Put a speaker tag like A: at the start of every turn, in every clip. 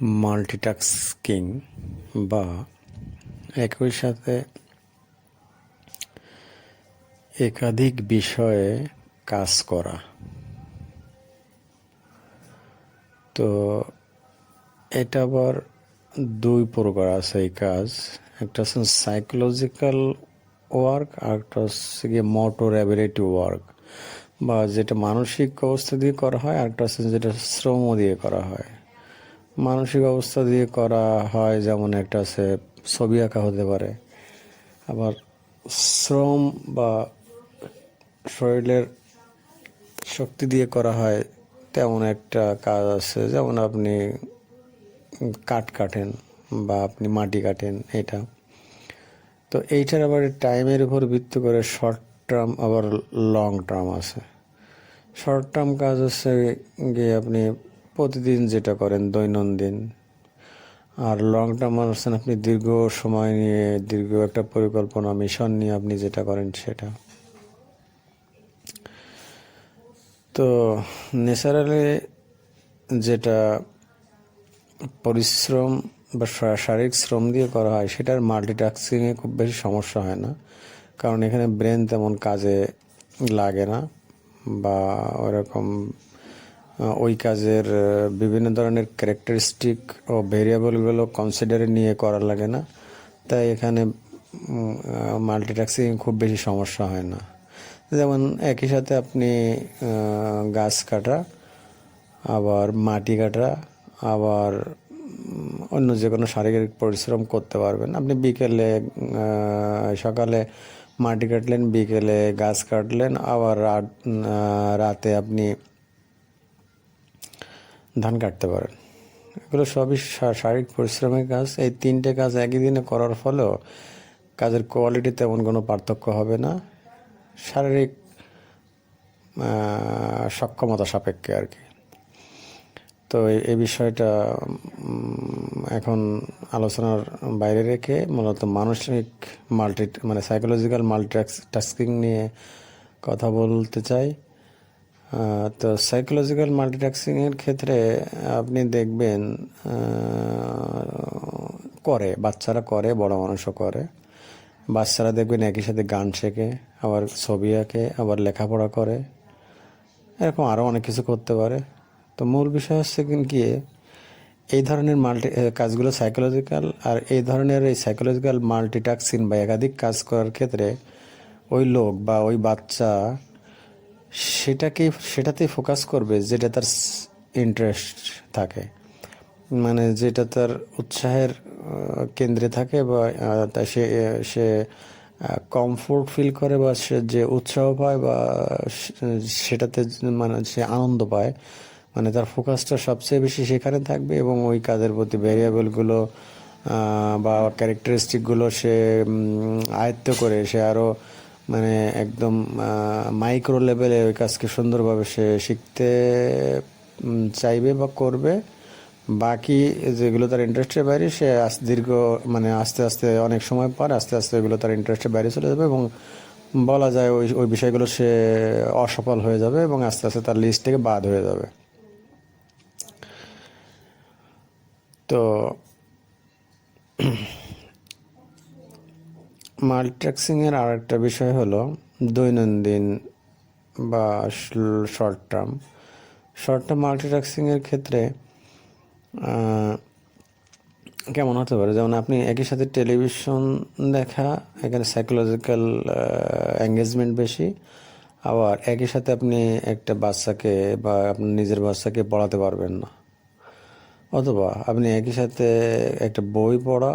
A: Multitasking বা একই সাথে একাধিক বিষয়ে কাজ করা। তো এটা আবার দুই প্রকার আছে এই কাজ। একটা হচ্ছে সাইকোলজিক্যাল ওয়ার্ক আর একটা হচ্ছে গিয়ে মোটর অ্যাবিলিটি ওয়ার্ক বা যেটা মানসিক অবস্থা দিয়ে করা হয় আর একটা হচ্ছে যেটা শ্রম দিয়ে করা হয়। মানসিক অবস্থা দিয়ে করা হয় যেমন একটা আছে, ছবি আঁকা হতে পারে। আবার শ্রম বা শরীরের শক্তি দিয়ে করা হয়, তেমন একটা কাজ আছে। যেমন আপনি কাঠ কাটেন বা আপনি মাটি কাটেন, এটা। তো এইটার আবার টাইমের উপর ভিত্তি করে শর্ট টার্ম, আবার লং টার্ম আছে। শর্ট টার্ম কাজ হচ্ছে গিয়ে আপনি প্রতিদিন যেটা করেন, দৈনন্দিন। আর লং টার্ম হচ্ছেন আপনি দীর্ঘ সময় নিয়ে, দীর্ঘ একটা পরিকল্পনা মিশন নিয়ে আপনি যেটা করেন সেটা। তো ন্যাচারালি যেটা পরিশ্রম বা শারীরিক শ্রম দিয়ে করা হয়, সেটার মাল্টিটাস্কিংয়ে খুব বেশি সমস্যা হয় না। কারণ এখানে ব্রেন তেমন কাজে লাগে না বা ওরকম ওই কাজের বিভিন্ন ধরনের ক্যারেক্টারিস্টিক ও ভেরিয়েবলগুলো কনসিডারে নিয়ে করা লাগে না। তাই এখানে মাল্টিটাস্কিং খুব বেশি সমস্যা হয় না। যেমন একই সাথে আপনি গাছ কাটা, আবার মাটি কাটা, আবার অন্য যে কোনো শারীরিক পরিশ্রম করতে পারবেন। আপনি বিকেলে সকালে মাটি কাটলেন, বিকেলে গাছ কাটলেন, আবার রাত রাতে আপনি ধান কাটতে পারেন। এগুলো সবই শারীরিক পরিশ্রমের কাজ। এই তিনটে কাজ একই দিনে করার ফলেও কাজের কোয়ালিটি তেমন কোনো পার্থক্য হবে না। শারীরিক সক্ষমতা সাপেক্ষে আর কি। তো এই- বিষয়টা এখন আলোচনার বাইরে রেখে মূলত মানসিক মাল্টি মানে সাইকোলজিক্যাল মাল্টি টাস্কিং নিয়ে কথা বলতে চাই। তো সাইকোলজিক্যাল মাল্টিটাস্কিংয়ের ক্ষেত্রে আপনি দেখবেন করে, বাচ্চারা করে, বড় মানুষও করে। বাচ্চারা দেখবেন একই সাথে গান শেখে, আবার ছবি আঁকে, আবার লেখাপড়া করে। এরকম আরও অনেক কিছু করতে পারে। তো মূল বিষয় হচ্ছে গিয়ে এই ধরনের মাল্টি কাজগুলো সাইকোলজিক্যাল আর এই ধরনের এই সাইকোলজিক্যাল মাল্টিটাস্কিং বা একাধিক কাজ করার ক্ষেত্রে ওই লোক বা ওই বাচ্চা সেটাকেই সেটাতেই ফোকাস করবে যেটা তার ইন্টারেস্ট থাকে। মানে যেটা তার উৎসাহের কেন্দ্রে থাকে বা সে সে কমফোর্ট ফিল করে বা সে যে উৎসাহ পায় বা সেটাতে মানে সে আনন্দ পায়। মানে তার ফোকাসটা সবচেয়ে বেশি সেখানে থাকবে এবং ওই কাজের প্রতি ভ্যারিয়েবলগুলো বা ক্যারেক্টারিস্টিকগুলো সে আয়ত্ত করে সে আরও মানে একদম মাইক্রো লেভেলে ওই কাজকে সুন্দরভাবে সে শিখতে চাইবে বা করবে। বাকি যেগুলো তার ইন্টারেস্টের বাইরে, সে দীর্ঘ মানে আস্তে আস্তে অনেক সময় পর আস্তে আস্তে ওইগুলো তার ইন্টারেস্টের বাইরে চলে যাবে এবং বলা যায় ওই ওই বিষয়গুলো সে অসফল হয়ে যাবে এবং আস্তে আস্তে তার লিস্ট থেকে বাদ হয়ে যাবে। তো মাল্টিটাস্কিংয়ের আর একটা বিষয় হলো দৈনন্দিন বা শর্ট টার্ম। শর্ট টার্ম মাল্টিটাস্কিংয়ের ক্ষেত্রে কেমন হতে পারে? যেমন আপনি একই সাথে টেলিভিশন দেখা, এখানে সাইকোলজিক্যাল এঙ্গেজমেন্ট বেশি, আবার একই সাথে আপনি একটা বাচ্চাকে বা আপনার নিজের বাচ্চাকে পড়াতে পারবেন না। অথবা আপনি একই সাথে একটা বই পড়া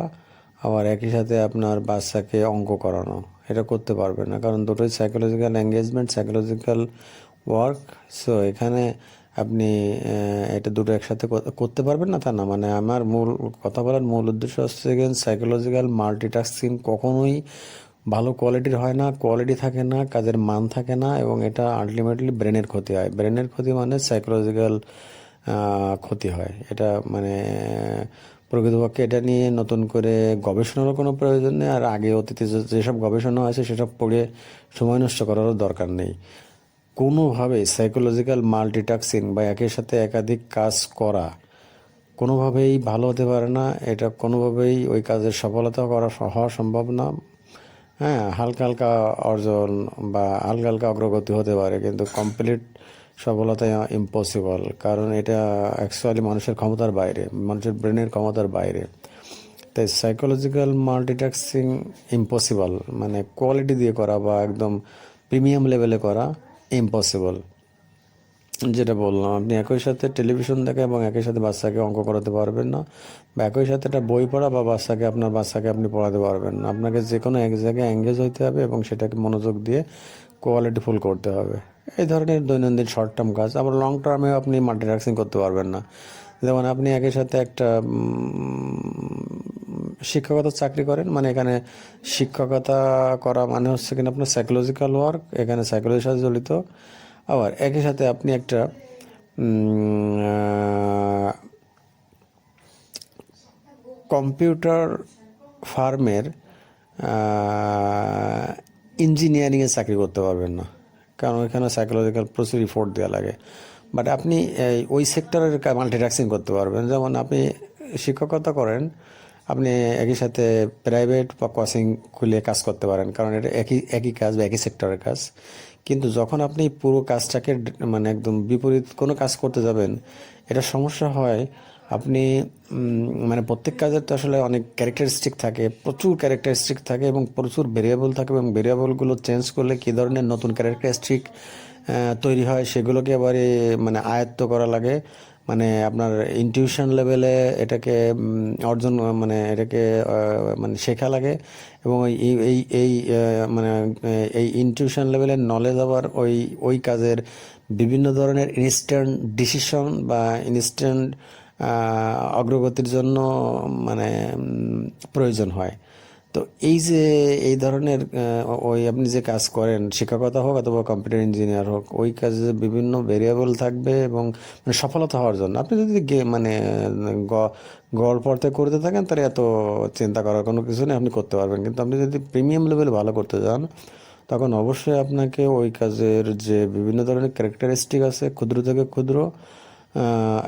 A: আবার একই সাথে আপনার বাচ্চাকে অঙ্ক করানো। এটা করতে পারবেন না, কারণ দুটোই psychological engagement psychological work so এখানে আপনি এটা দুটো একসাথে করতে পারবেন না তা না। মানে আমার মূল কথা বলার মূল উদ্দেশ্য হচ্ছে সাইকোলজিক্যাল মাল্টিটাস্কিং কখনোই ভালো কোয়ালিটির হয় না কোয়ালিটি থাকে না, কাজের মান থাকে না, এবং এটা আলটিমেটলি ব্রেনের ক্ষতি হয়। ব্রেনের ক্ষতি মানে সাইকোলজিক্যাল ক্ষতি হয়। এটা মানে প্রকৃতপক্ষে এটা নিয়ে নতুন করে গবেষণারও কোনো প্রয়োজন নেই, আর আগে অতীতে যেসব গবেষণা আছে সেসব পড়ে সময় নষ্ট করারও দরকার নেই। কোনোভাবে সাইকোলজিক্যাল মাল্টিটাস্কিং বা একের সাথে একাধিক কাজ করা কোনোভাবেই ভালো হতে পারে না, এটা কোনোভাবেই ওই কাজের সফলতা করা হওয়া সম্ভব না। হ্যাঁ হালকা হালকা অর্জন বা হালকা হালকা অগ্রগতি হতে পারে, কিন্তু কমপ্লিট সফলতা ইম্পসিবল কারণ এটা অ্যাকচুয়ালি মানুষের ক্ষমতার বাইরে, মানুষের ব্রেনের ক্ষমতার বাইরে। তাই সাইকোলজিক্যাল মাল্টিটাস্কিং ইম্পসিবল মানে কোয়ালিটি দিয়ে করা বা একদম প্রিমিয়াম লেভেলে করা ইম্পসিবল যেটা বললাম, আপনি একই সাথে টেলিভিশন দেখা এবং একই সাথে বাচ্চাকে অঙ্ক করাতে পারবেন না, বা একই সাথে একটা বই পড়া বা বাচ্চাকে, আপনার বাচ্চাকে আপনি পড়াতে পারবেন না। আপনাকে যে কোনো এক জায়গায় এঙ্গেজ হইতে হবে এবং সেটাকে মনোযোগ দিয়ে কোয়ালিটিফুল করতে হবে। এই ধরনের দৈনন্দিন শর্ট টার্ম কাজ আবার লং টার্মেও আপনি মাল্টিটাস্কিং করতে পারবেন না। যেমন আপনি একই সাথে একটা উম, শিক্ষকতার চাকরি করেন মানে এখানে শিক্ষকতা করা মানে হচ্ছে কিনা আপনার সাইকোলজিক্যাল ওয়ার্ক এখানে সাইকোলজির সাথে জড়িত। আবার একই সাথে আপনি একটা কম্পিউটার ফার্মের ইঞ্জিনিয়ারিংয়ে চাকরি করতে পারবেন না। কারণ ওইখানে সাইকোলজিক্যাল প্রচুর রিপোর্ট দেওয়া লাগে। বাট আপনি ওই সেক্টরের মাল্টিটাস্কিং করতে পারবেন। যেমন আপনি শিক্ষকতা করেন, আপনি একই সাথে প্রাইভেট বা কোচিং খুলে কাজ করতে পারেন, কারণ এটা একই একই কাজ বা একই সেক্টরের কাজ। কিন্তু যখন আপনি পুরো কাজটাকে মানে একদম বিপরীত কোনো কাজ করতে যাবেন, এটা সমস্যা হয় আপনি মানে প্রত্যেক কাজের তো আসলে অনেক ক্যারেক্টারিস্টিক থাকে, প্রচুর ক্যারেক্টারিস্টিক থাকে এবং প্রচুর ভেরিয়েবল থাকে এবং ভেরিয়েবলগুলো চেঞ্জ করলে কী ধরনের নতুন ক্যারেক্টারিস্টিক তৈরি হয় সেগুলোকে আবার মানে আয়ত্ত করা লাগে। মানে আপনার ইনটিউশন লেভেলে এটাকে অর্জন মানে এটাকে মানে শেখা লাগে এবং এই, এই- এই মানে এই ইনটিউশন লেভেলের নলেজ আবার ওই ওই কাজের বিভিন্ন ধরনের ইনস্ট্যান্ট ডিসিশন বা ইনস্ট্যান্ট অগ্রগতির জন্য মানে প্রয়োজন হয়। তো এই যে, এই ধরনের ওই আপনি যে কাজ করেন, শিক্ষকতা হোক অথবা কম্পিউটার ইঞ্জিনিয়ার হোক, ওই কাজে বিভিন্ন ভেরিয়েবল থাকবে এবং মানে সফলতা হওয়ার জন্য, আপনি যদি মানে গ- গল্প অর্থে করতে থাকেন, তাহলে এত চিন্তা করার কোনো কিছু নেই, আপনি করতে পারবেন। কিন্তু আপনি যদি প্রিমিয়াম লেভেল ভালো করতে চান তখন অবশ্যই আপনাকে ওই কাজের যে বিভিন্ন ধরনের ক্যারেক্টারিস্টিক আছে, ক্ষুদ্র থেকে ক্ষুদ্র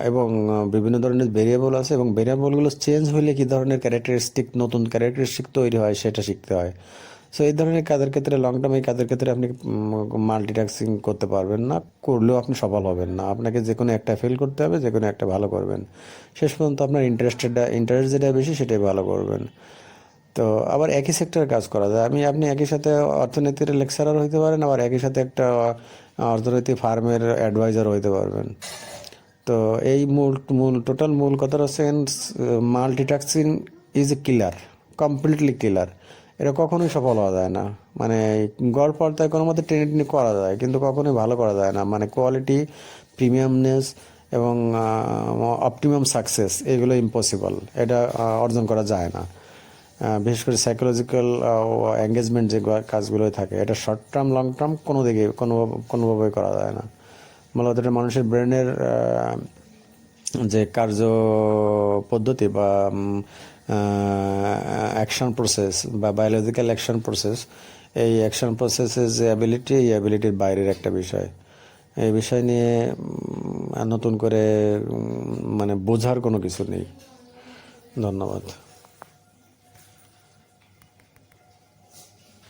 A: এবং বিভিন্ন ধরনের ভেরিয়েবল আছে এবং ভেরিয়েবলগুলো চেঞ্জ হলে কী ধরনের ক্যারেক্টারিস্টিক নতুন ক্যারেক্টারিস্টিক তৈরি হয় সেটা শিখতে হয়। সো এই ধরনের কাজের ক্ষেত্রে লং টার্ম এই কাজের ক্ষেত্রে আপনি মাল্টিটাস্কিং করতে পারবেন না, করলেও আপনি সফল হবেন না। আপনাকে যে কোনো একটা ফেল করতে হবে যে কোনো একটা ভালো করবেন। শেষ পর্যন্ত আপনার ইন্টারেস্টেড ইন্টারেস্ট যেটা বেশি সেটাই ভালো করবেন। তো, আবার একই সেক্টরে কাজ করা যায়। আমি, আপনি একই সাথে অর্থনীতির লেকচারার হইতে পারেন, আবার একই সাথে একটা অর্থনীতি ফার্মের অ্যাডভাইজার হইতে পারবেন। তো এই মূল মূল টোটাল মূল কথাটা হচ্ছে multitasking is a killer completely killer এটা কখনোই সফল হওয়া যায় না। মানে গড় পর্দায় কোনো মতে টেনে টেনে করা যায়, কিন্তু কখনোই ভালো করা যায় না। মানে কোয়ালিটি প্রিমিয়ামনেস এবং অপটিমাম সাকসেস এগুলো ইম্পসিবল এটা অর্জন করা যায় না। বিশেষ করে সাইকোলজিক্যাল এঙ্গেজমেন্ট যে কাজগুলো থাকে, এটা শর্ট টার্ম লং টার্ম কোনো দিকে কোনো, কোনোভাবেই করা যায় না। মূলত এটা মানুষের ব্রেনের যে কার্য পদ্ধতি বা অ্যাকশন প্রসেস বা বায়োলজিক্যাল অ্যাকশন প্রসেস এই অ্যাকশন প্রসেসের যে অ্যাবিলিটি এই অ্যাবিলিটির বাইরের একটা বিষয়। এই বিষয় নিয়ে নতুন করে মানে বোঝার কোনো কিছু নেই। ধন্যবাদ।